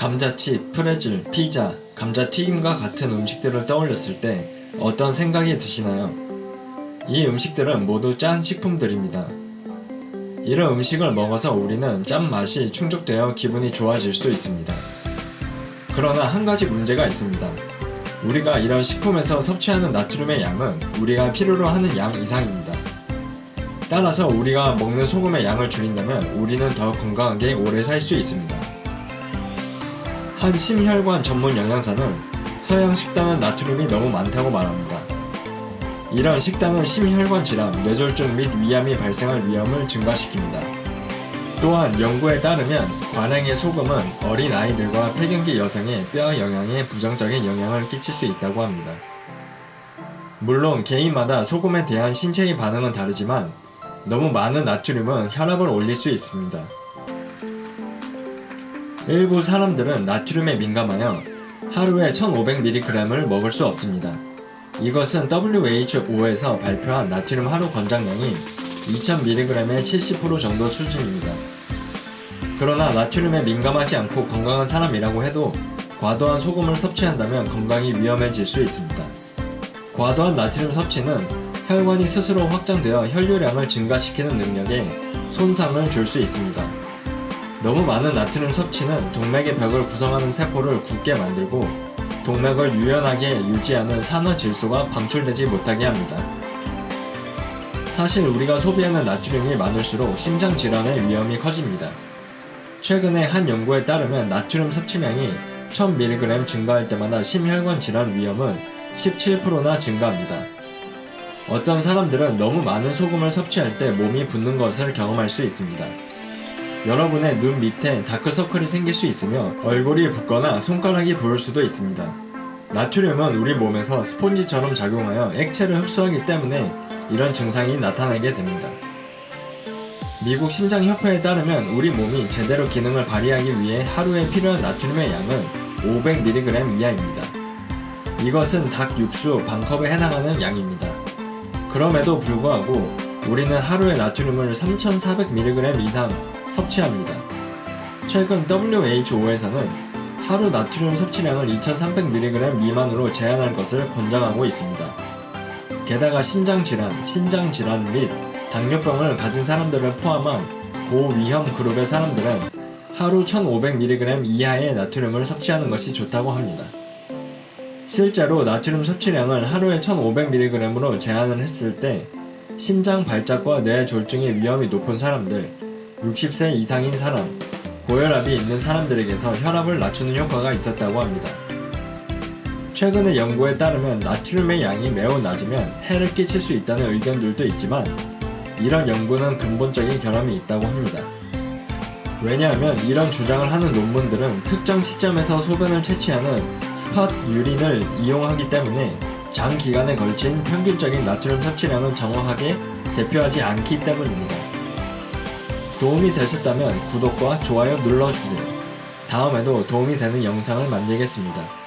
감자칩, 프레즐, 피자, 감자튀김과 같은 음식들을 떠올렸을 때 어떤 생각이 드시나요? 이 음식들은 모두 짠 식품들입니다. 이런 음식을 먹어서 우리는 짠 맛이 충족되어 기분이 좋아질 수 있습니다. 그러나 한 가지 문제가 있습니다. 우리가 이런 식품에서 섭취하는 나트륨의 양은 우리가 필요로 하는 양 이상입니다. 따라서 우리가 먹는 소금의 양을 줄인다면 우리는 더 건강하게 오래 살 수 있습니다. 한 심혈관 전문 영양사는 서양 식단은 나트륨이 너무 많다고 말합니다. 이런 식단은 심혈관 질환, 뇌졸중 및 위암이 발생할 위험을 증가시킵니다. 또한 연구에 따르면 관행의 소금은 어린 아이들과 폐경기 여성의 뼈 영양에 부정적인 영향을 끼칠 수 있다고 합니다. 물론 개인마다 소금에 대한 신체의 반응은 다르지만 너무 많은 나트륨은 혈압을 올릴 수 있습니다. 일부 사람들은 나트륨에 민감하여 하루에 1500mg을 먹을 수 없습니다. 이것은 WHO에서 발표한 나트륨 하루 권장량인 2000mg의 70% 정도 수준입니다. 그러나 나트륨에 민감하지 않고 건강한 사람이라고 해도 과도한 소금을 섭취한다면 건강이 위험해질 수 있습니다. 과도한 나트륨 섭취는 혈관이 스스로 확장되어 혈류량을 증가시키는 능력에 손상을 줄 수 있습니다. 너무 많은 나트륨 섭취는 동맥의 벽을 구성하는 세포를 굳게 만들고 동맥을 유연하게 유지하는 산화 질소가 방출되지 못하게 합니다. 사실 우리가 소비하는 나트륨이 많을수록 심장 질환의 위험이 커집니다. 최근에 한 연구에 따르면 나트륨 섭취량이 1000mg 증가할 때마다 심혈관 질환 위험은 17%나 증가합니다. 어떤 사람들은 너무 많은 소금을 섭취할 때 몸이 붓는 것을 경험할 수 있습니다. 여러분의 눈 밑에 다크서클이 생길 수 있으며 얼굴이 붓거나 손가락이 부을 수도 있습니다. 나트륨은 우리 몸에서 스폰지처럼 작용하여 액체를 흡수하기 때문에 이런 증상이 나타나게 됩니다. 미국 심장협회에 따르면 우리 몸이 제대로 기능을 발휘하기 위해 하루에 필요한 나트륨의 양은 500mg 이하입니다. 이것은 닭 육수 반컵에 해당하는 양입니다. 그럼에도 불구하고 우리는 하루에 나트륨을 3,400mg 이상 섭취합니다. 최근 WHO에서는 하루 나트륨 섭취량을 2,300mg 미만으로 제한할 것을 권장하고 있습니다. 게다가 신장질환, 신장질환 및 당뇨병을 가진 사람들을 포함한 고위험 그룹의 사람들은 하루 1,500mg 이하의 나트륨을 섭취하는 것이 좋다고 합니다. 실제로 나트륨 섭취량을 하루에 1,500mg으로 제한을 했을 때 심장 발작과 뇌 졸중의 위험이 높은 사람들, 60세 이상인 사람, 고혈압이 있는 사람들에게서 혈압을 낮추는 효과가 있었다고 합니다. 최근의 연구에 따르면 나트륨의 양이 매우 낮으면 해를 끼칠 수 있다는 의견들도 있지만 이런 연구는 근본적인 결함이 있다고 합니다. 왜냐하면 이런 주장을 하는 논문들은 특정 시점에서 소변을 채취하는 스팟 유린을 이용하기 때문에 장기간에 걸친 평균적인 나트륨 섭취량을 정확하게 대표하지 않기 때문입니다. 도움이 되셨다면 구독과 좋아요 눌러주세요. 다음에도 도움이 되는 영상을 만들겠습니다.